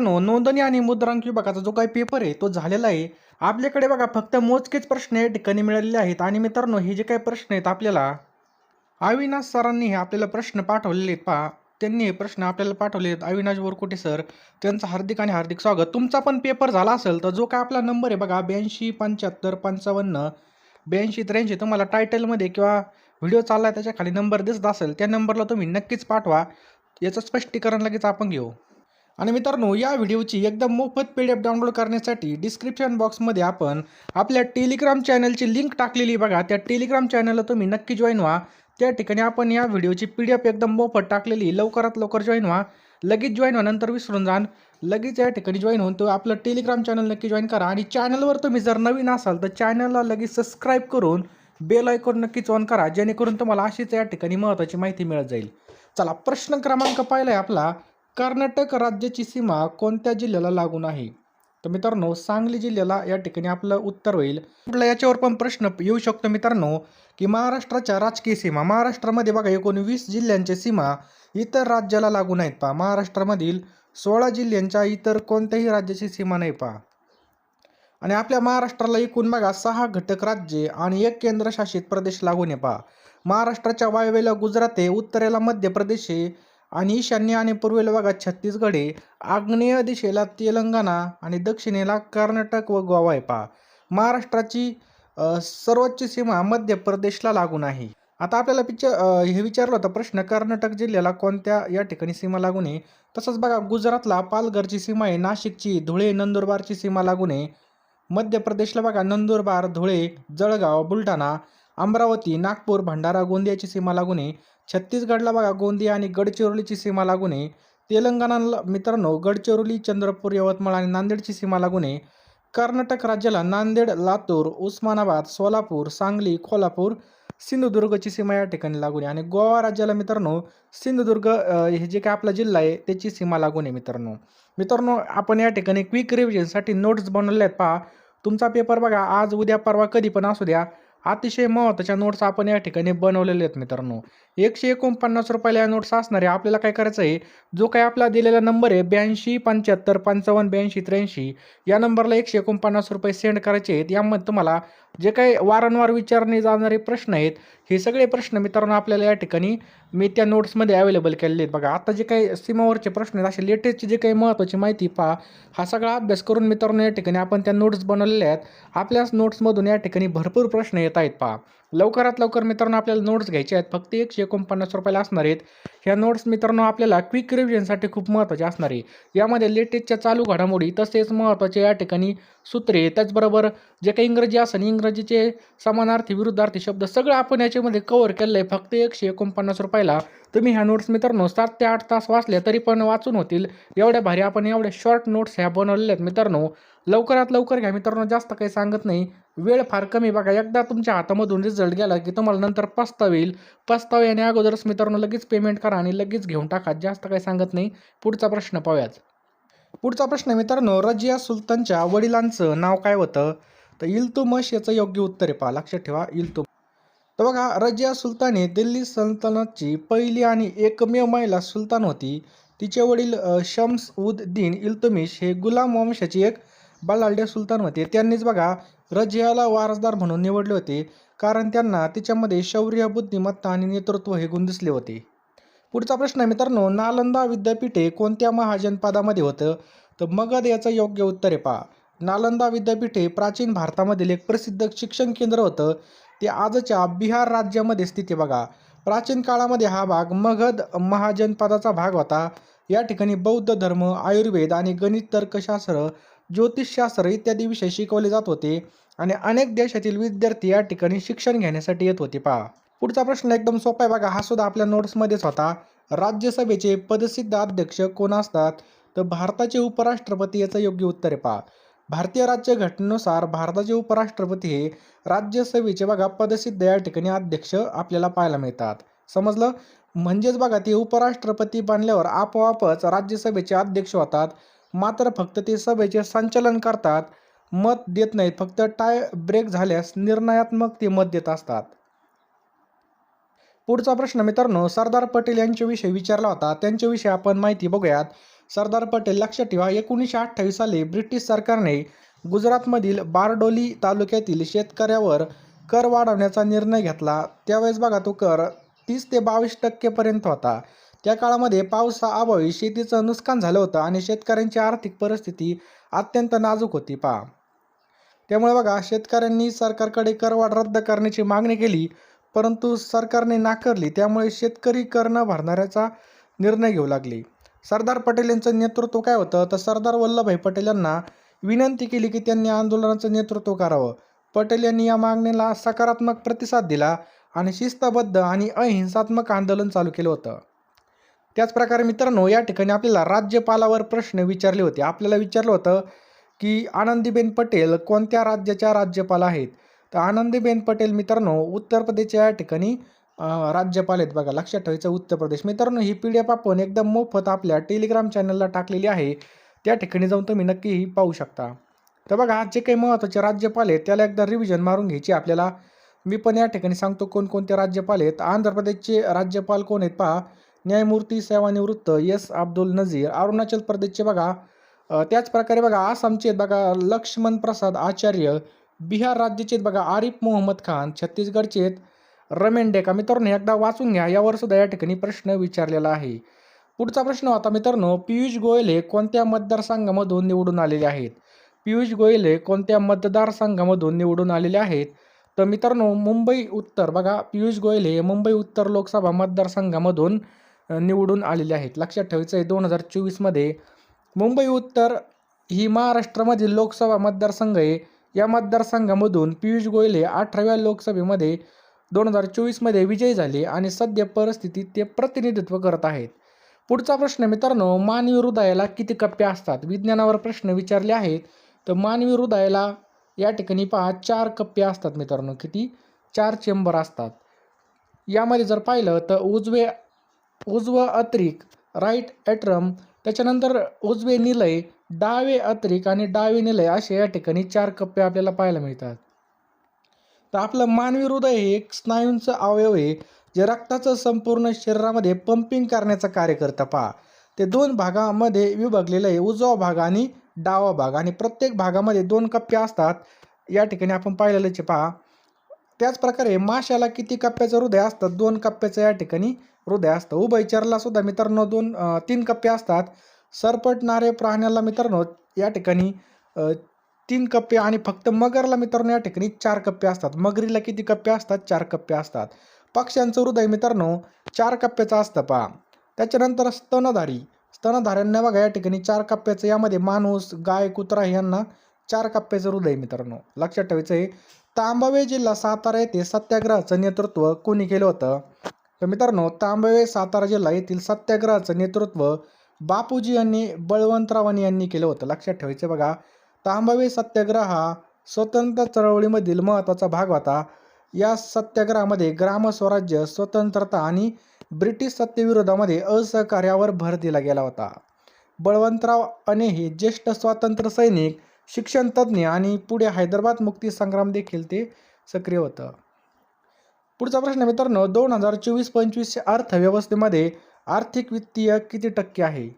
नोंदणी आणि मुद्रांक विभागाचा जो काही पेपर आहे तो झालेला आहे. आपल्याकडे बघा फक्त मोजकेच प्रश्न या ठिकाणी मिळालेले आहेत. आणि मित्रांनो हे जे काही प्रश्न आहेत आपल्याला अविनाश सरांनी हे आपल्याला प्रश्न पाठवलेले आहेत. पहा त्यांनी हे प्रश्न आपल्याला पाठवले आहेत. अविनाश बोरकुटे सर त्यांचं हार्दिक आणि हार्दिक स्वागत. तुमचा पण पेपर झाला असेल तर जो काय आपला नंबर आहे बघा ब्याऐंशी पंच्याहत्तर पंचावन्न ब्याऐंशी त्र्याऐंशी तुम्हाला टायटलमध्ये किंवा व्हिडिओ चालला आहे त्याच्याखाली नंबर दिसत असेल त्या नंबरला तुम्ही नक्कीच पाठवा. याचं स्पष्टीकरण लगेच आपण घेऊ. आणि मित्रांनो या व्हिडिओची एकदम मोफत पी डी एफ डाउनलोड करण्यासाठी डिस्क्रिप्शन बॉक्समध्ये आपण आपल्या टेलिग्राम चॅनलची लिंक टाकलेली बघा. त्या टेलिग्राम चॅनलला तुम्ही नक्की जॉईन व्हा. त्या ठिकाणी आपण या व्हिडिओची पी डी एफ एकदम मोफत टाकलेली लवकरात लवकर जॉईन व्हा. लगेच जॉईन व्हा नंतर विसरून जाण लगेच या ठिकाणी जॉईन होऊन तो आपलं टेलिग्राम चॅनल नक्की जॉईन करा. आणि चॅनलवर तुम्ही जर नवीन असाल तर चॅनलला लगेच सबस्क्राईब करून बेल आयकॉन नक्कीच ऑन करा. जेणेकरून तुम्हाला अशीच या ठिकाणी महत्त्वाची माहिती मिळत जाईल. चला प्रश्न क्रमांक पाहिला आहे आपला. कर्नाटक राज्याची सीमा कोणत्या जिल्ह्याला लागून आहे? तर मित्रांनो सांगली जिल्ह्याला या ठिकाणी आपलं उत्तर होईल. आपला याच्यावर पण प्रश्न येऊ शकतो मित्रांनो की महाराष्ट्राच्या राजकीय सीमा महाराष्ट्रामध्ये बघा एकोणवीस जिल्ह्यांच्या सीमा इतर राज्याला लागून आहेत पहा. महाराष्ट्रामधील सोळा जिल्ह्यांच्या इतर कोणत्याही राज्याची सीमा नाही पहा. आणि आपल्या महाराष्ट्राला एकूण बघा सहा घटक राज्ये आणि एक केंद्रशासित प्रदेश लागून आहे पहा. महाराष्ट्राच्या वायव्येला गुजरात आहे उत्तरेला मध्य प्रदेश आहे आणि ईशान्य आणि पूर्वेल भागात छत्तीसगड आहे आग्नेय दिशेला तेलंगणा आणि दक्षिणेला कर्नाटक व गोवा आहे पहा. महाराष्ट्राची सर्वोच्च सीमा मध्य प्रदेशला लागून आहे. आता आपल्याला पिक्चर हे विचारलं होतं प्रश्न कर्नाटक जिल्ह्याला कोणत्या या ठिकाणी सीमा लागून आहे? तसंच बघा गुजरातला पालघरची सीमा आहे नाशिकची धुळे नंदुरबारची सीमा लागून आहे. मध्य प्रदेशला बघा नंदुरबार धुळे जळगाव बुलढाणा अमरावती नागपूर भंडारा गोंदियाची सीमा लागून आहे. छत्तीसगडला बघा गोंदिया आणि गडचिरोलीची सीमा लागून आहे. तेलंगणाला मित्रांनो गडचिरोली चंद्रपूर यवतमाळ आणि नांदेडची सीमा लागून आहे. कर्नाटक राज्याला नांदेड लातूर उस्मानाबाद सोलापूर सांगली कोल्हापूर सिंधुदुर्गची सीमा या ठिकाणी लागून आहे. आणि गोवा राज्याला मित्रांनो सिंधुदुर्ग हे जे काय आपला जिल्हा आहे त्याची सीमा लागून आहे मित्रांनो. मित्रांनो आपण या ठिकाणी क्विक रिव्हिजनसाठी नोट्स बनवले आहेत पहा. तुमचा पेपर बघा आज उद्या परवा कधी पण असू द्या. अतिशय महत्त्वाच्या नोट्स आपण या ठिकाणी बनवलेले आहेत मित्रांनो. एकशे एकोणपन्नास रुपयाला या नोट्स असणारे आपल्याला काय करायचं आहे? जो काही आपला दिलेला नंबर आहे ब्याऐंशी पंच्याहत्तर पंचावन्न ब्याऐंशी त्र्याऐंशी या नंबरला एकशे एकोणपन्नास रुपये सेंड करायचे आहेत. यामध्ये तुम्हाला जे काही वारंवार विचारणे जाणारे प्रश्न आहेत हे सगळे प्रश्न मित्रांनो आपल्याला या ठिकाणी मी त्या नोट्समध्ये अवेलेबल केलेले आहेत. बघा आता जे काही सीमावरचे प्रश्न आहेत असे लेटेस्टची जे काही महत्त्वाची माहिती पहा हा सगळा अभ्यास करून मित्रांनो या ठिकाणी आपण त्या नोट्स बनवलेल्या आहेत. आपल्याच नोट्समधून या ठिकाणी भरपूर प्रश्न येत आहेत पहा. लवकरात लवकर मित्रांनो आपल्याला नोट्स घ्यायचे आहेत. फक्त एकशे एकोणपन्नास रुपयाला असणार आहेत. ह्या नोट्स मित्रांनो आपल्याला क्विक रिव्हिजनसाठी खूप महत्त्वाचे असणार आहे. यामध्ये लेटेस्टच्या चालू घडामोडी तसेच महत्त्वाचे या ठिकाणी सूत्रे त्याचबरोबर जे काही इंग्रजी असेल इंग्रजीचे समानार्थी विरुद्धार्थी शब्द सगळं आपण याच्यामध्ये कवर केलं आहे. फक्त एकशे एकोणपन्नास रुपयाला तुम्ही ह्या नोट्स मित्रांनो सात ते आठ तास वाचले तरी पण वाचून होतील. एवढ्या भारी आपण एवढ्या शॉर्ट नोट्स ह्या बनवलेल्या आहेत मित्रांनो. लवकरात लवकर घ्या मित्रांनो जास्त काही सांगत नाही. वेळ फार कमी बघा. एकदा तुमच्या हातामधून रिझल्ट गेला की तुम्हाला नंतर पस्ताव येईल पस्ताव येणे अगोदरच मित्रांनो लगेच पेमेंट करा आणि लगेच घेऊन टाका. जास्त काही सांगत नाही. पुढचा प्रश्न पाहूयाच पुढचा प्रश्न मित्रांनो रजिया सुलतानच्या वडिलांचं नाव काय होतं? तर इल्तुमश याचं योग्य उत्तर आहे पहा. लक्षात ठेवा. इल्तुम तर बघा रजिया सुलतान ही दिल्ली सल्तनतची पहिली आणि एकमेव महिला सुलतान होती. तिचे वडील शम्स उद दीन इल्तुमिश हे गुलाम वंशाची एक बलाढ्य सुलतान होते. त्यांनीच बघा रजियाला वारसदार म्हणून निवडले होते. कारण त्यांना तिच्यामध्ये शौर्य बुद्धिमत्ता आणि नेतृत्व हे गुण दिसले होते. पुढचा प्रश्न आहे मित्रांनो नालंदा विद्यापीठे कोणत्या महाजनपदामध्ये होतं? तर मगध याचं योग्य उत्तर आहे पहा. नालंदा विद्यापीठ हे प्राचीन भारतामधील एक प्रसिद्ध शिक्षण केंद्र होतं. ते आजच्या बिहार राज्यामध्ये स्थिती बघा. प्राचीन काळामध्ये हा भाग मगध महाजनपदाचा भाग होता. या ठिकाणी बौद्ध धर्म आयुर्वेद आणि गणित तर्कशास्त्र ज्योतिषशास्त्र इत्यादी विषय शिकवले जात होते आणि अनेक देशातील विद्यार्थी या ठिकाणी शिक्षण घेण्यासाठी येत होते. पहा. पुढचा प्रश्न एकदम सोपा आहे बघा. हा सुद्धा आपल्या नोट्समध्येच होता. राज्यसभेचे पदसिद्ध अध्यक्ष कोण असतात? तर भारताचे उपराष्ट्रपती याचं योग्य उत्तर आहे. पहा. भारतीय राज्यघटनेनुसार भारताचे उपराष्ट्रपती हे राज्यसभेचे बघा पदसिद्ध या ठिकाणी अध्यक्ष आपल्याला पाहायला मिळतात. समजलं? म्हणजेच बघा ते उपराष्ट्रपती बनल्यावर आपोआपच राज्यसभेचे अध्यक्ष होतात. मात्र फक्त ते सभेचे संचालन करतात. मत देत नाहीत. फक्त टाय ब्रेक झाल्यास निर्णयात्मक ते मत देत असतात. पुढचा प्रश्न मित्रांनो सरदार पटेल यांच्याविषयी विचारला होता. त्यांच्याविषयी आपण माहिती बघूयात. सरदार पटेल लक्षात ठेवा एकोणीसशे अठ्ठावीस साली ब्रिटिश सरकारने गुजरातमधील बारडोली तालुक्यातील शेतकऱ्यावर कर वाढवण्याचा निर्णय घेतला. त्यावेळेस बघा तो कर तीस ते बावीस टक्केपर्यंत होता. त्या काळामध्ये पावसाअभावी शेतीचं नुकसान झालं होतं आणि शेतकऱ्यांची आर्थिक परिस्थिती अत्यंत नाजूक होती पहा. त्यामुळे बघा शेतकऱ्यांनी सरकारकडे करवाढ रद्द करण्याची मागणी केली परंतु सरकारने नाकारली त्यामुळे शेतकरी कर न भरणाऱ्याचा निर्णय घेऊ लागले. सरदार पटेल यांचं नेतृत्व काय होतं? तर सरदार वल्लभभाई पटेल यांना विनंती केली की त्यांनी आंदोलनाचं नेतृत्व करावं. पटेल यांनी या मागणीला सकारात्मक प्रतिसाद दिला आणि शिस्तबद्ध आणि अहिंसात्मक आंदोलन चालू केलं होतं. त्याचप्रकारे मित्रांनो या ठिकाणी आपल्याला राज्यपालावर प्रश्न विचारले होते. आपल्याला विचारलं होतं की आनंदीबेन पटेल कोणत्या राज्याच्या राज्यपाल आहेत? तर आनंदीबेन पटेल मित्रांनो उत्तर प्रदेशच्या या ठिकाणी राज्यपाल आहेत बघा. लक्षात ठेवायचं उत्तर प्रदेश. मित्रांनो ही पी डी एफ आपण एकदम मोफत आपल्या टेलिग्राम चॅनलला टाकलेली आहे. त्या ठिकाणी जाऊन तुम्ही नक्कीही पाहू शकता. तर बघा आज जे काही महत्त्वाचे राज्यपाल आहेत त्याला एकदा रिव्हिजन मारून घ्यायची आपल्याला. मी पण या ठिकाणी सांगतो कोणकोणते राज्यपाल आहेत. आंध्र प्रदेशचे राज्यपाल कोण आहेत पहा. न्यायमूर्ती सेवानिवृत्त एस. अब्दुल नझीर. अरुणाचल प्रदेशचे बघा. त्याचप्रकारे त्याच प्रकारे बघा आसामचे आहेत बघा लक्ष्मण प्रसाद आचार्य. बिहार राज्याचे आहेत बघा आरिफ मोहम्मद खान. छत्तीसगडचे रमेंडेका मित्रांनो एकदा वाचून घ्या. यावर सुद्धा या ठिकाणी प्रश्न विचारलेला आहे. पुढचा प्रश्न होता मित्रांनो पियुष गोयल हे कोणत्या मतदारसंघामधून निवडून आलेले आहेत? पियुष गोयल हे कोणत्या मतदारसंघामधून निवडून आलेले आहेत? तर मित्रांनो मुंबई उत्तर. बघा पियुष गोयल हे मुंबई उत्तर लोकसभा मतदारसंघामधून निवडून आलेले आहेत. लक्षात ठेवायचं आहे दोन हजार चोवीसमध्ये मुंबई उत्तर ही महाराष्ट्रामधील लोकसभा मतदारसंघ आहे. या मतदारसंघामधून पियुष गोयल हे अठराव्या लोकसभेमध्ये दोन हजार चोवीसमध्ये विजयी झाले आणि सध्या परिस्थितीत ते प्रतिनिधित्व करत आहेत. पुढचा प्रश्न मित्रांनो मानवी हृदयाला किती कप्पे असतात? विज्ञानावर प्रश्न विचारले आहेत. तर मानवी हृदयाला या ठिकाणी पहा चार कप्पे असतात मित्रांनो किती? चार चेंबर असतात. यामध्ये जर पाहिलं तर उजवे उजवं अत्रिक राईट ॲट्रम त्याच्यानंतर उजवे निलय डावे अत्रिक आणि डावे निलय असे या ठिकाणी चार कप्पे आपल्याला पाहायला मिळतात. तर आपलं मानवी हृदय हे एक स्नायूंचं अवयव आहे जे रक्ताचं संपूर्ण शरीरामध्ये पंपिंग करण्याचं कार्य करतं. पहा ते दोन भागामध्ये विभागलेलं आहे उजवा भाग आणि डावा भाग. आणि प्रत्येक भागामध्ये दोन कप्पे असतात. या ठिकाणी आपण पाहिलेलंच पहा. त्याचप्रकारे माशाला किती कप्प्याचं हृदय असतं? दोन कप्प्याचं या ठिकाणी हृदय असतं. उभयचरला सुद्धा मित्रांनो दोन तीन कप्पे असतात. सरपटणारे प्राण्याला मित्रांनो या ठिकाणी तीन कप्पे आणि फक्त मगरला मित्रांनो या ठिकाणी चार कप्पे असतात. मगरीला किती कप्पे असतात? चार कप्पे असतात. पक्ष्यांचं हृदय मित्रांनो चार कप्प्याचं असतं पहा. त्याच्यानंतर स्तनधारी. स्तनधाऱ्यांना बघा या ठिकाणी चार कप्प्याचं यामध्ये माणूस गाय कुत्रा यांना चार कप्प्याचं हृदय मित्रांनो. लक्षात ठेवायचं आहे. तांबवे जिल्हा सातारा येथे सत्याग्रहाचं नेतृत्व कोणी केलं होतं? तर मित्रांनो तांबवे सातारा जिल्हा येथील सत्याग्रहाचं नेतृत्व बापूजी यांनी बळवंतरावानी यांनी केलं होतं. लक्षात ठेवायचं बघा. तांबवे सत्याग्रह हा स्वतंत्र चळवळीमधील महत्त्वाचा भाग होता. या सत्याग्रहामध्ये ग्रामस्वराज्य स्वतंत्रता आणि ब्रिटिश सत्तेविरोधामध्ये असहकार्यावर भर दिला गेला होता. बळवंतराव अने हे ज्येष्ठ स्वातंत्र्य सैनिक शिक्षणतज्ज्ञ आणि पुढे हैदराबाद मुक्ती संग्राम देखील ते सक्रिय होतं. पुढचा प्रश्न मित्रांनो दोन हजार चोवीस पंचवीसच्या अर्थव्यवस्थेमध्ये आर्थिक वित्तीय किती टक्के आहे?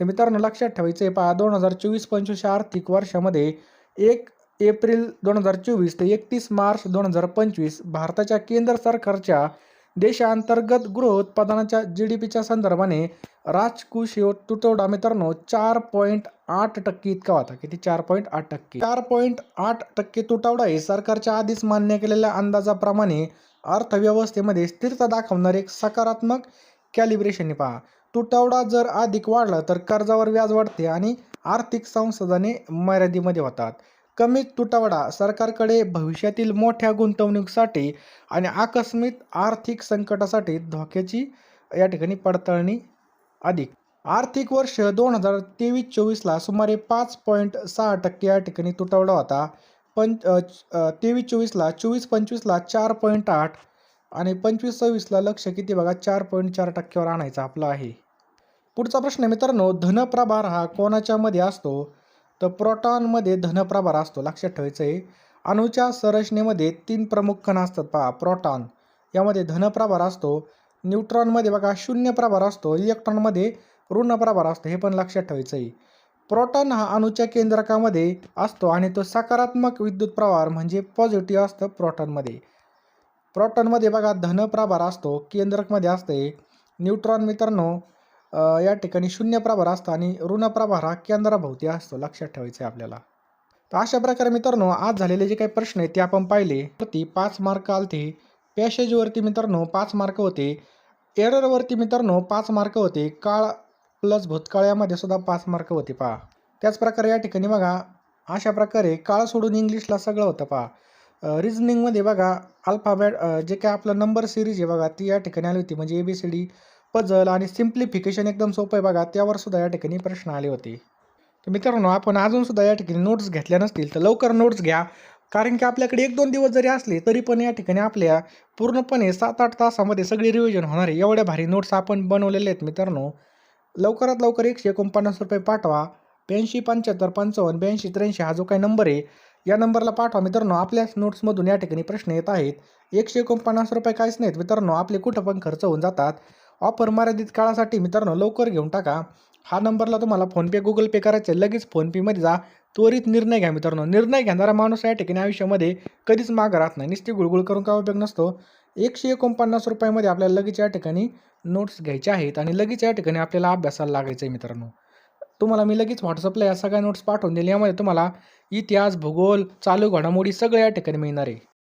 तर मित्रांनो लक्षात ठेवायचं आहे पहा दोन हजार चोवीस पंचवीसच्या आर्थिक वर्षामध्ये एक एप्रिल दोन हजार चोवीस ते एकतीस मार्च दोन हजार पंचवीस भारताच्या केंद्र सरकारच्या देशांतर्गत गृहोत्पादनाच्या जी डी पीच्या संदर्भाने राजकोषीय तुटवडा मित्रांनो चार पॉईंट आठ टक्के इतका होता. किती? चार पॉईंट आठ टक्के. चार पॉईंट आठ टक्के तुटवडा हे सरकारच्या आधीच मान्य केलेल्या अंदाजाप्रमाणे अर्थव्यवस्थेमध्ये स्थिरता दाखवणारे एक सकारात्मक कॅलिब्रेशन पहा. तुटवडा जर अधिक वाढला तर कर्जावर व्याज वाढते आणि आर्थिक संसाधने मर्यादेमध्ये होतात. कमी तुटवडा सरकारकडे भविष्यातील मोठ्या गुंतवणुकीसाठी आणि आकस्मिक आर्थिक संकटासाठी धोक्याची या ठिकाणी पडताळणी अधिक. आर्थिक वर्ष दोन हजार तेवीस चोवीसला सुमारे पाच पॉईंट सहा टक्के या ठिकाणी तुटवडा होता. पंच तेवीस चोवीसला चोवीस पंचवीसला चार पॉईंट आठ आणि पंचवीस सव्वीसला लक्ष किती बघा चार पॉईंट चार टक्क्यावर आणायचं आपलं आहे. पुढचा प्रश्न मित्रांनो धनप्रभार हा कोणाच्यामध्ये असतो? तर प्रोटॉनमध्ये धनप्रभार असतो लक्षात ठेवायचं आहे अणूच्या संरचनेमध्ये तीन प्रमुख कण असतात पहा प्रोटॉन. यामध्ये धनप्रभार असतो न्यूट्रॉनमध्ये बघा शून्य प्रभार असतो इलेक्ट्रॉनमध्ये ऋण प्रभार असतो हे पण लक्षात ठेवायचं आहे प्रोटॉन हा अणूच्या केंद्रकामध्ये असतो आणि तो सकारात्मक विद्युत प्रभार म्हणजे पॉझिटिव्ह असतं प्रोटॉनमध्ये प्रोटॉनमध्ये बघा धनप्रभार असतो केंद्रकमध्ये असते. न्यूट्रॉन मित्रांनो या ठिकाणी शून्य प्रभार असतो आणि ऋण प्रभार हा केंद्राभोवती असतो लक्षात ठेवायचं आहे आपल्याला. तर अशा प्रकारे मित्रांनो आज झालेले जे काही प्रश्न आहेत ते आपण पाहिले. तर ती पाच मार्क आलते पॅसेजवरती मित्रांनो पाच मार्क होते एररवरती मित्रांनो पाच मार्क होते काळ प्लस भूतकाळामध्ये सुद्धा पाच मार्क होते पहा. त्याचप्रकारे या ठिकाणी बघा अशा प्रकारे काळ सोडून इंग्लिशला सगळं होतं पहा. रिजनिंगमध्ये बघा अल्फाबॅट जे काय आपलं नंबर सिरीज आहे बघा ती या ठिकाणी आली होती म्हणजे A B C D puzzle आणि सिम्प्लिफिकेशन एकदम सोपं आहे बघा. त्यावर सुद्धा या ठिकाणी प्रश्न आले होते. तर मित्रांनो आपण अजून सुद्धा या ठिकाणी नोट्स घेतल्या नसतील तर लवकर नोट्स घ्या. कारण की आपल्याकडे एक दोन दिवस जरी असले तरी पण या ठिकाणी आपल्या पूर्णपणे सात आठ तासामध्ये सगळी रिव्हिजन होणार आहे. एवढ्या भारी नोट्स आपण बनवलेले आहेत मित्रांनो. लवकरात लवकर एकशे एकोणपन्नास रुपये पाठवा. ब्याऐंशी पंच्याहत्तर पंचावन्न ब्याऐंशी त्र्याऐंशी हा जो काही नंबर आहे या नंबरला पाठवा मित्रांनो. आपल्याच नोट्समधून या ठिकाणी प्रश्न येत आहेत. एकशे एकोणपन्नास रुपये काहीच नाहीत मित्रांनो. आपले कुठं पण खर्च होऊन जातात. ऑफर मर्यादित काळासाठी मित्रांनो लवकर घेऊन टाका. हा नंबरला तुम्हाला फोनपे गुगल पे करायचं आहे. लगेच फोनपेमध्ये जा. त्वरित निर्णय घ्या मित्रांनो. निर्णय घेणारा माणूस या ठिकाणी आयुष्यामध्ये कधीच माग राहत नाही. नुसती गुळगुळ करून काय उपयोग नसतो. एकशे एकोणपन्नास रुपयामध्ये आपल्याला लगेच या ठिकाणी नोट्स घ्यायचे आहेत आणि लगेच या ठिकाणी आपल्याला अभ्यासाला लागायचं आहे मित्रांनो. तुम्हाला मी लगेच व्हॉट्सअपला या सगळ्या नोट्स पाठवून दिले यामध्ये तुम्हाला इतिहास भूगोल चालू घडामोडी सगळं या ठिकाणी मिळणार आहे.